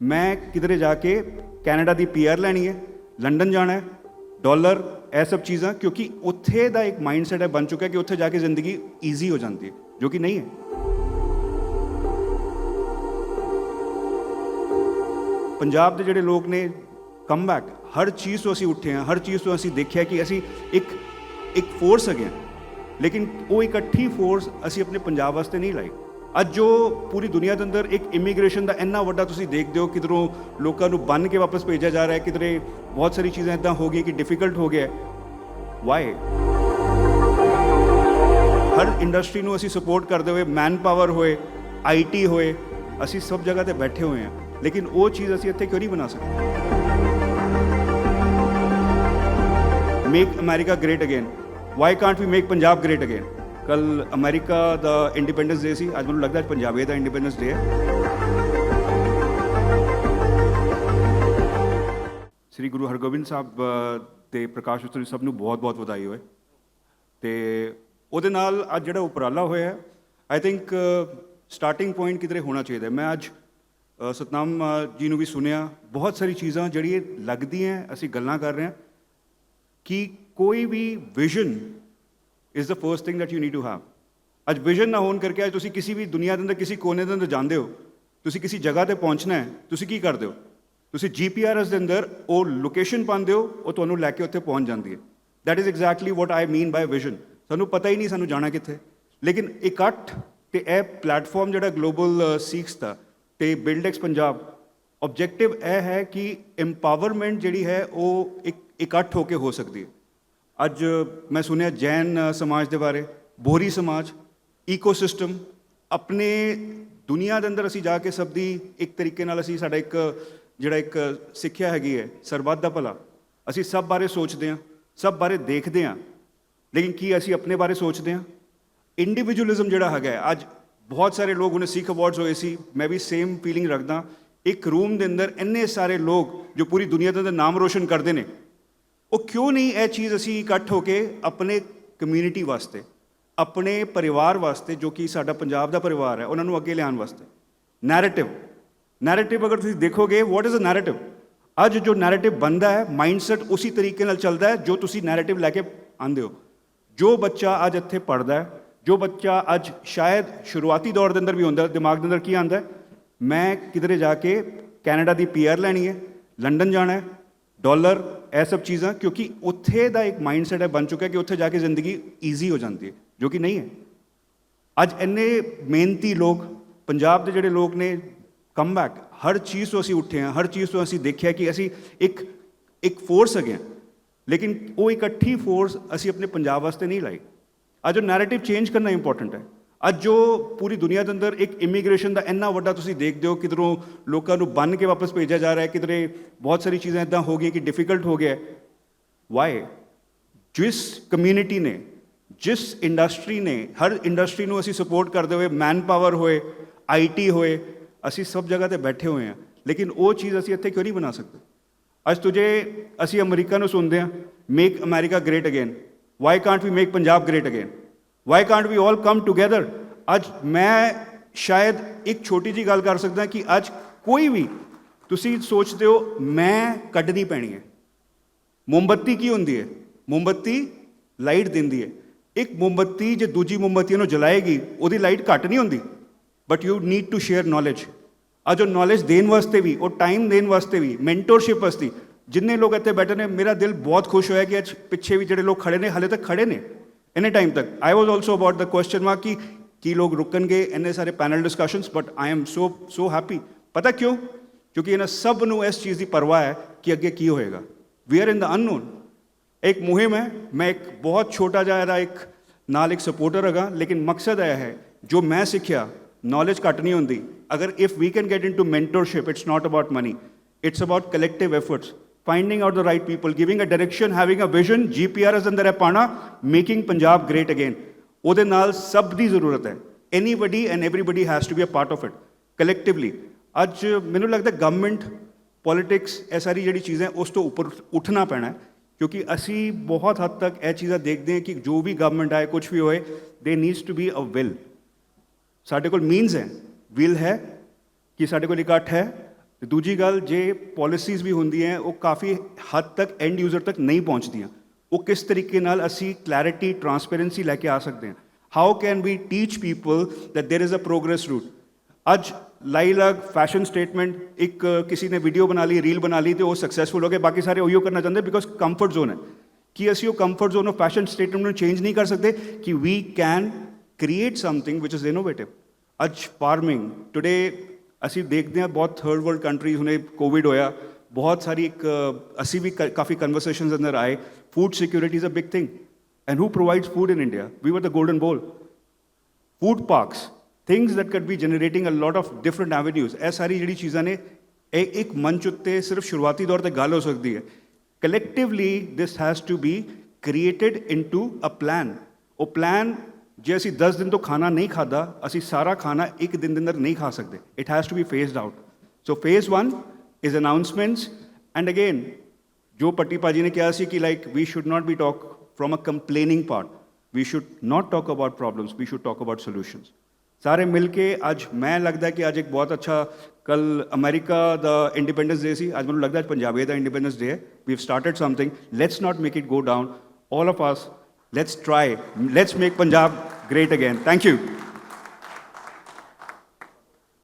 ਮੈਂ ਕਿਧਰੇ ਜਾ ਕੇ ਕੈਨੇਡਾ ਦੀ ਪੀਆਰ ਲੈਣੀ ਹੈ, ਲੰਡਨ ਜਾਣਾ ਹੈ, ਡਾਲਰ, ਇਹ ਸਭ ਚੀਜ਼ਾਂ, ਕਿਉਂਕਿ ਉੱਥੇ ਦਾ ਇੱਕ ਮਾਈਂਡਸੈਟ ਹੈ ਬਣ ਚੁੱਕਾ ਕਿ ਉੱਥੇ ਜਾ ਕੇ ਜ਼ਿੰਦਗੀ ਈਜ਼ੀ ਹੋ ਜਾਂਦੀ ਹੈ, ਜੋ ਕਿ ਨਹੀਂ ਹੈ। ਪੰਜਾਬ ਦੇ ਜਿਹੜੇ ਲੋਕ ਨੇ ਕਮਬੈਕ ਹਰ ਚੀਜ਼ ਤੋਂ ਅਸੀਂ ਉੱਠੇ ਹਾਂ, ਹਰ ਚੀਜ਼ ਤੋਂ ਅਸੀਂ ਦੇਖਿਆ ਕਿ ਅਸੀਂ ਇੱਕ ਇੱਕ ਫੋਰਸ ਹੈਗੇ ਹਾਂ। ਲੇਕਿਨ ਉਹ ਇਕੱਠੀ ਫੋਰਸ ਅਸੀਂ ਆਪਣੇ ਪੰਜਾਬ ਵਾਸਤੇ ਨਹੀਂ ਲਾਈ। ਅੱਜ ਜੋ ਪੂਰੀ ਦੁਨੀਆ ਦੇ ਅੰਦਰ ਇੱਕ ਇਮੀਗ੍ਰੇਸ਼ਨ ਦਾ ਇੰਨਾ ਵੱਡਾ ਤੁਸੀਂ ਦੇਖਦੇ ਹੋ, ਕਿਧਰੋਂ ਲੋਕਾਂ ਨੂੰ ਬੰਨ ਕੇ ਵਾਪਸ ਭੇਜਿਆ ਜਾ ਰਿਹਾ ਹੈ, ਕਿਧਰੇ ਬਹੁਤ ਸਾਰੀ ਚੀਜ਼ਾਂ ਇਦਾਂ ਹੋ ਗਈ ਕਿ ਡਿਫਿਕਲਟ ਹੋ ਗਿਆ ਵਾਈ ਹਰ ਇੰਡਸਟਰੀ ਨੂੰ ਅਸੀਂ ਸਪੋਰਟ ਕਰਦੇ ਹੋਏ ਮੈਨ ਪਾਵਰ ਹੋਏ ਆਈਟੀ ਹੋਏ, ਅਸੀਂ ਸਭ ਜਗ੍ਹਾ ਤੇ ਬੈਠੇ ਹੋਏ ਹਾਂ, ਲੇਕਿਨ ਉਹ ਚੀਜ਼ ਅਸੀਂ ਇੱਥੇ ਕਿਉਂ ਨਹੀਂ ਬਣਾ ਸਕਦੇ? Make America great again why can't we make Punjab great again ਕੱਲ ਅਮਰੀਕਾ ਦਾ ਇੰਡੀਪੈਂਡੈਂਸ ਡੇ ਸੀ। ਅੱਜ ਮੈਨੂੰ ਲੱਗਦਾ ਅੱਜ ਪੰਜਾਬੀਏ ਦਾ ਇੰਡੀਪੈਂਡੈਂਸ ਡੇ ਹੈ। ਸ੍ਰੀ ਗੁਰੂ ਹਰਗੋਬਿੰਦ ਸਾਹਿਬ ਅ, ਤੇ ਪ੍ਰਕਾਸ਼ ਉਤਸਵ ਸਭ ਨੂੰ ਬਹੁਤ-ਬਹੁਤ ਵਧਾਈ ਹੋਏ। ਤੇ ਉਹਦੇ ਨਾਲ ਅੱਜ ਜਿਹੜਾ ਉਪਰਾਲਾ ਹੋਇਆ ਆਈ ਥਿੰਕ ਸਟਾਰਟਿੰਗ ਪੁਆਇੰਟ ਕਿਧਰੇ ਹੋਣਾ ਚਾਹੀਦਾ। ਮੈਂ ਅੱਜ ਸਤਨਾਮ ਜੀ ਨੂੰ ਵੀ ਸੁਣਿਆ। ਬਹੁਤ ਸਾਰੀ ਚੀਜ਼ਾਂ ਜਿਹੜੀਆਂ ਲੱਗਦੀਆਂ ਅਸੀਂ ਗੱਲਾਂ ਕਰ ਰਹੇ ਹਾਂ। ਕਿ ਕੋਈ ਵੀ vision is the first thing that you need to have ਅੱਜ ਵਿਜ਼ਨ ਨਾ ਹੋਣ ਕਰਕੇ ਅੱਜ ਤੁਸੀਂ ਕਿਸੇ ਵੀ ਦੁਨੀਆ ਦੇ ਅੰਦਰ, ਕਿਸੇ ਕੋਨੇ ਦੇ ਅੰਦਰ ਜਾਂਦੇ ਹੋ, ਤੁਸੀਂ ਕਿਸੇ ਜਗ੍ਹਾ ਤੇ ਪਹੁੰਚਣਾ ਹੈ, ਤੁਸੀਂ ਕੀ ਕਰਦੇ ਹੋ? ਤੁਸੀਂ ਜੀਪੀਆਰਐਸ ਦੇ ਅੰਦਰ ਉਹ ਲੋਕੇਸ਼ਨ ਪਾਉਂਦੇ ਹੋ, ਉਹ ਤੁਹਾਨੂੰ ਲੈ ਕੇ ਉੱਥੇ ਪਹੁੰਚ ਜਾਂਦੀ ਹੈ। That is exactly what I mean by vision ਸਾਨੂੰ ਪਤਾ ਹੀ ਨਹੀਂ ਸਾਨੂੰ ਜਾਣਾ ਕਿੱਥੇ। ਲੇਕਿਨ ਇਕੱਠ ਤੇ ਇਹ ਪਲੇਟਫਾਰਮ ਜਿਹੜਾ ਗਲੋਬਲ ਸੀਕਸ ਦਾ ਤੇ ਬਿਲਡੈਕਸ ਪੰਜਾਬ ਆਬਜੈਕਟਿਵ ਇਹ ਹੈ ਕਿ ਐਮਪਾਵਰਮੈਂਟ ਜਿਹੜੀ ਹੈ ਉਹ ਇੱਕ ਇਕੱਠ ਹੋ ਕੇ ਹੋ ਸਕਦੀ ਹੈ। ਅੱਜ ਮੈਂ ਸੁਣਿਆ ਜੈਨ ਸਮਾਜ ਦੇ ਬਾਰੇ, ਬੋਰੀ ਸਮਾਜ ਈਕੋਸਿਸਟਮ ਆਪਣੇ ਦੁਨੀਆ ਦੇ ਅੰਦਰ ਅਸੀਂ ਜਾ ਕੇ ਸਭ ਦੀ ਇੱਕ ਤਰੀਕੇ ਨਾਲ ਅਸੀਂ ਸਾਡਾ ਇੱਕ, ਜਿਹੜਾ ਇੱਕ ਸਿੱਖਿਆ ਹੈਗੀ ਹੈ, ਸਰਬੱਤ ਦਾ ਭਲਾ, ਅਸੀਂ ਸਭ ਬਾਰੇ ਸੋਚਦੇ ਹਾਂ, ਸਭ ਬਾਰੇ ਦੇਖਦੇ ਹਾਂ, ਲੇਕਿਨ ਕੀ ਅਸੀਂ ਆਪਣੇ ਬਾਰੇ ਸੋਚਦੇ ਹਾਂ? ਇੰਡੀਵਿਜੂਅਲਿਜ਼ਮ ਜਿਹੜਾ ਹੈਗਾ ਅੱਜ ਬਹੁਤ ਸਾਰੇ ਲੋਕ ਉਹਨੇ ਸਿੱਖ ਅਵਾਰਡਸ ਹੋਏ ਸੀ, ਮੈਂ ਵੀ ਸੇਮ ਫੀਲਿੰਗ ਰੱਖਦਾ, ਇੱਕ ਰੂਮ ਦੇ ਅੰਦਰ ਇੰਨੇ ਸਾਰੇ ਲੋਕ ਜੋ ਪੂਰੀ ਦੁਨੀਆ ਦੇ ਅੰਦਰ ਨਾਮ ਰੋਸ਼ਨ ਕਰਦੇ ਨੇ ਉਹ ਕਿਉਂ ਨਹੀਂ ਇਹ ਚੀਜ਼ ਅਸੀਂ ਇਕੱਠ ਹੋ ਕੇ ਆਪਣੇ ਕਮਿਊਨਿਟੀ ਵਾਸਤੇ, ਆਪਣੇ ਪਰਿਵਾਰ ਵਾਸਤੇ ਜੋ ਕਿ ਸਾਡਾ ਪੰਜਾਬ ਦਾ ਪਰਿਵਾਰ ਹੈ, ਉਹਨਾਂ ਨੂੰ ਅੱਗੇ ਲਿਆਉਣ ਵਾਸਤੇ। ਨੈਰੇਟਿਵ ਨੈਰੇਟਿਵ ਅਗਰ ਤੁਸੀਂ ਦੇਖੋਗੇ ਵਾਟ ਇਜ਼ ਅ ਨੈਰੇਟਿਵ ਅੱਜ ਜੋ ਨੈਰੇਟਿਵ ਬਣਦਾ ਹੈ ਮਾਈਂਡਸੈਟ ਉਸੇ ਤਰੀਕੇ ਨਾਲ ਚੱਲਦਾ ਹੈ ਜੋ ਤੁਸੀਂ ਨੈਰੇਟਿਵ ਲੈ ਕੇ ਆਂਦੇ ਹੋ। ਜੋ ਬੱਚਾ ਅੱਜ ਇੱਥੇ ਪੜਦਾ ਹੈ, ਜੋ ਬੱਚਾ ਅੱਜ ਸ਼ਾਇਦ ਸ਼ੁਰੂਆਤੀ ਦੌਰ ਦੇ ਅੰਦਰ ਵੀ ਹੁੰਦਾ, ਦਿਮਾਗ ਦੇ ਅੰਦਰ ਕੀ ਆਂਦਾ ਮੈਂ ਕਿਧਰੇ ਜਾ ਕੇ ਕੈਨੇਡਾ ਦੀ ਪੀਆਰ ਲੈਣੀ ਹੈ, ਲੰਡਨ ਜਾਣਾ ਹੈ ਡਾਲਰ, ਇਹ ਸਭ ਚੀਜ਼ਾਂ, ਕਿਉਂਕਿ ਉੱਥੇ ਦਾ ਇੱਕ ਮਾਈਂਡਸੈਟ ਹੈ ਬਣ ਚੁੱਕਾ ਕਿ ਉੱਥੇ ਜਾ ਕੇ ਜ਼ਿੰਦਗੀ ਈਜ਼ੀ ਹੋ ਜਾਂਦੀ ਹੈ, ਜੋ ਕਿ ਨਹੀਂ ਹੈ। ਅੱਜ ਇੰਨੇ ਮਿਹਨਤੀ ਲੋਕ, ਪੰਜਾਬ ਦੇ ਜਿਹੜੇ ਲੋਕ ਨੇ ਕਮਬੈਕ ਹਰ ਚੀਜ਼ ਤੋਂ ਅਸੀਂ ਉੱਠੇ ਹਾਂ, ਹਰ ਚੀਜ਼ ਤੋਂ ਅਸੀਂ ਦੇਖਿਆ ਕਿ ਅਸੀਂ ਇੱਕ ਇੱਕ ਫੋਰਸ ਹੈਗੇ ਹਾਂ, ਲੇਕਿਨ ਉਹ ਇਕੱਠੀ ਫੋਰਸ ਅਸੀਂ ਆਪਣੇ ਪੰਜਾਬ ਵਾਸਤੇ ਨਹੀਂ ਲਾਈ। ਅੱਜ ਉਹ ਨੈਰੇਟਿਵ ਚੇਂਜ ਕਰਨਾ ਇੰਪੋਰਟੈਂਟ ਹੈ। ਅੱਜ ਜੋ ਪੂਰੀ ਦੁਨੀਆ ਦੇ ਅੰਦਰ ਇੱਕ ਇਮੀਗ੍ਰੇਸ਼ਨ ਦਾ ਇੰਨਾ ਵੱਡਾ ਤੁਸੀਂ ਦੇਖਦੇ ਹੋ, ਕਿਧਰੋਂ ਲੋਕਾਂ ਨੂੰ ਬੰਨ ਕੇ ਵਾਪਸ ਭੇਜਿਆ ਜਾ ਰਿਹਾ ਹੈ, ਕਿਧਰੇ ਬਹੁਤ ਸਾਰੀ ਚੀਜ਼ਾਂ ਇਦਾਂ ਹੋ ਗਈਆਂ ਕਿ ਡਿਫਿਕਲਟ ਹੋ ਗਿਆ ਵਾਈ ਜਿਸ ਕਮਿਊਨਿਟੀ ਨੇ, ਜਿਸ ਇੰਡਸਟਰੀ ਨੇ, ਹਰ ਇੰਡਸਟਰੀ ਨੂੰ ਅਸੀਂ ਸਪੋਰਟ ਕਰਦੇ ਹੋਏ ਮੈਨ ਪਾਵਰ ਹੋਏ ਆਈਟੀ ਹੋਏ, ਅਸੀਂ ਸਭ ਜਗ੍ਹਾ ਤੇ ਬੈਠੇ ਹੋਏ ਹਾਂ, ਲੇਕਿਨ ਉਹ ਚੀਜ਼ ਅਸੀਂ ਇੱਥੇ ਕਿਉਂ ਨਹੀਂ ਬਣਾ ਸਕਦੇ? ਅੱਜ ਤੁਝੇ ਅਸੀਂ ਅਮਰੀਕਾ ਨੂੰ ਸੁਣਦੇ ਹਾਂ make America great again why can't we make Punjab great again why can't we all come together ਅੱਜ ਮੈਂ ਸ਼ਾਇਦ ਇੱਕ ਛੋਟੀ ਜੀ ਗੱਲ ਕਰ ਸਕਦਾ ਕਿ ਅੱਜ ਕੋਈ ਵੀ ਤੁਸੀਂ ਸੋਚਦੇ ਹੋ ਮੈਂ ਕੱਢਣੀ ਪੈਣੀ ਹੈ ਮੋਮਬੱਤੀ ਕੀ ਹੁੰਦੀ ਹੈ ਮੋਮਬੱਤੀ ਲਾਈਟ ਦਿੰਦੀ ਹੈ ਇੱਕ ਮੋਮਬੱਤੀ ਜੇ ਦੂਜੀ ਮੋਮਬੱਤੀ ਨੂੰ ਜਲਾਏਗੀ ਉਹਦੀ ਲਾਈਟ ਘੱਟ ਨਹੀਂ ਹੁੰਦੀ but you need to share knowledge ਅੱਜ ਉਹ ਨੌਲੇਜ ਦੇਣ ਵਾਸਤੇ ਵੀ ਉਹ ਟਾਈਮ ਦੇਣ ਵਾਸਤੇ ਵੀ ਮੈਂਟੋਰਸ਼ਿਪ ਵਾਸਤੇ ਜਿੰਨੇ ਲੋਕ ਇੱਥੇ ਬੈਠੇ ਨੇ ਮੇਰਾ ਦਿਲ ਬਹੁਤ ਖੁਸ਼ ਹੋਇਆ ਕਿ ਅੱਜ ਪਿੱਛੇ ਵੀ ਜਿਹੜੇ ਲੋਕ ਖੜੇ ਨੇ ਹਲੇ ਤੱਕ ਖੜੇ ਨੇ ਇਨੇ ਟਾਈਮ ਤੱਕ I was also about the question mark ਕਿ ਕੀ ਲੋਕ ਰੁਕਣਗੇ ਇੰਨੇ ਸਾਰੇ panel discussions but I am so so happy ਪਤਾ ਕਿਉਂ ਕਿਉਂਕਿ ਇਹਨਾਂ ਸਭ ਨੂੰ ਇਸ ਚੀਜ਼ ਦੀ ਪਰਵਾਹ ਹੈ ਕਿ ਅੱਗੇ ਕੀ ਹੋਏਗਾ ਵੀ ਆਰ ਇਨ ਦ ਅਨਨੋਨ ਇੱਕ ਮੁਹਿੰਮ ਹੈ ਮੈਂ ਇੱਕ ਬਹੁਤ ਛੋਟਾ ਜਿਹਾ ਇਹਦਾ ਇੱਕ ਨਾਲ ਇੱਕ ਸਪੋਰਟਰ ਹੈਗਾ ਲੇਕਿਨ ਮਕਸਦ ਇਹ ਹੈ ਜੋ ਮੈਂ ਸਿੱਖਿਆ ਨੌਲੇਜ ਘੱਟ ਨਹੀਂ ਹੁੰਦੀ ਅਗਰ if we can get into mentorship it's not about money it's about collective efforts finding out the right people, giving a direction, having a vision gprs ਅੰਦਰ ਹੈ ਪਾਣਾ ਮੇਕਿੰਗ ਪੰਜਾਬ ਗ੍ਰੇਟ ਅਗੇਨ ਉਹਦੇ ਨਾਲ ਸਭ ਦੀ ਜ਼ਰੂਰਤ ਹੈ anybody and everybody has to be a part of it collectively ਅੱਜ ਮੈਨੂੰ ਲੱਗਦਾ ਗਵਰਨਮੈਂਟ ਪੋਲਿਟਿਕਸ ਇਹ ਸਾਰੀ ਜਿਹੜੀ ਚੀਜ਼ਾਂ ਉਸ ਤੋਂ ਉੱਪਰ ਉੱਠਣਾ ਪੈਣਾ ਹੈ ਕਿਉਂਕਿ ਅਸੀਂ ਬਹੁਤ ਹੱਦ ਤੱਕ ਇਹ ਚੀਜ਼ਾਂ ਦੇਖਦੇ ਹਾਂ ਕਿ ਜੋ ਵੀ ਗਵਰਨਮੈਂਟ ਆਏ ਕੁਝ ਵੀ ਹੋਏ there needs to be a will ਸਾਡੇ ਕੋਲ ਮੀਨਸ ਹੈ ਵਿਲ ਹੈ ਕਿ ਸਾਡੇ ਕੋਲ ਇਕੱਠ ਹੈ ਤੇ ਦੂਜੀ ਗੱਲ, ਜੇ ਪਾਲਿਸੀਜ਼ ਵੀ ਹੁੰਦੀਆਂ, ਉਹ ਕਾਫੀ ਹੱਦ ਤੱਕ ਐਂਡ ਯੂਜ਼ਰ ਤੱਕ ਨਹੀਂ ਪਹੁੰਚਦੀਆਂ। ਉਹ ਕਿਸ ਤਰੀਕੇ ਨਾਲ ਅਸੀਂ ਕਲੈਰਿਟੀ ਟਰਾਂਸਪੇਰੈਂਸੀ ਲੈ ਕੇ ਆ ਸਕਦੇ ਹਾਂ? How can we teach people that there is a progress route ਅੱਜ ਲਾਈਲਗ ਫੈਸ਼ਨ ਸਟੇਟਮੈਂਟ ਇੱਕ ਕਿਸੇ ਨੇ ਵੀਡੀਓ ਬਣਾ ਲਈ ਰੀਲ ਬਣਾ ਲਈ ਤੇ ਉਹ ਸਕਸੈਸਫੁਲ ਹੋ ਗਏ। ਬਾਕੀ ਸਾਰੇ ਉਹੀਓ ਕਰਨਾ ਚਾਹੁੰਦੇ ਬਿਕੋਜ਼ ਕੰਫਰਟ ਜ਼ੋਨ ਹੈ। ਕਿ ਅਸੀਂ ਉਹ comfort zone of fashion statement ਨੂੰ ਚੇਂਜ ਨਹੀਂ ਕਰ ਸਕਦੇ, ਕਿ we can create something which is innovative ਅੱਜ ਫਾਰਮਿੰਗ ਟੁਡੇ ਅਸੀਂ ਦੇਖਦੇ ਹਾਂ ਬਹੁਤ ਥਰਡ ਵਰਲਡ ਕੰਟਰੀਜ਼ ਹੁਣੇ ਕੋਵਿਡ ਹੋਇਆ ਬਹੁਤ ਸਾਰੀ ਇੱਕ ਅ, ਅਸੀਂ ਵੀ ਕ- ਕਾਫੀ ਕਨਵਰਸੇਸ਼ਨਸ ਅੰਦਰ ਆਏ food security is a big thing and who provides food in India we were the golden bowl food parks things that could be generating a lot of different avenues. ਇਹ ਸਾਰੀ ਜਿਹੜੀ ਚੀਜ਼ਾਂ ਨੇ ਇਹ ਇੱਕ ਮੰਚ ਉੱਤੇ ਸਿਰਫ ਸ਼ੁਰੂਆਤੀ ਦੌਰ ਤੇ ਗੱਲ ਹੋ ਸਕਦੀ ਹੈ collectively this has to be created into a plan. ਉਹ ਪਲਾਨ ਜੇ ਅਸੀਂ 10 ਦਿਨ ਤੋਂ ਖਾਣਾ ਨਹੀਂ ਖਾਦਾ ਅਸੀਂ ਸਾਰਾ ਖਾਣਾ ਇੱਕ ਦਿਨ ਦੇ ਅੰਦਰ ਨਹੀਂ ਖਾ ਸਕਦੇ। It has to be phased out so phase 1 is announcements and again ਜੋ ਪੱਟੀ ਭਾਜੀ ਨੇ ਕਿਹਾ ਸੀ ਕਿ like we should not be talk from a complaining part we should not talk about problems we should talk about solutions ਸਾਰੇ ਮਿਲ ਕੇ ਅੱਜ ਮੈਂ ਲੱਗਦਾ ਕਿ ਅੱਜ ਇੱਕ ਬਹੁਤ ਅੱਛਾ, ਕੱਲ ਅਮਰੀਕਾ ਦਾ ਇੰਡੀਪੈਂਡੈਂਸ ਡੇ ਸੀ, ਅੱਜ ਮੈਨੂੰ ਲੱਗਦਾ ਅੱਜ ਪੰਜਾਬੀ ਦਾ ਇੰਡੀਪੈਂਡੈਂਸ ਡੇ ਹੈ। We have started something let's not make it go down all of us let's try. Let's make punjab great again. Thank you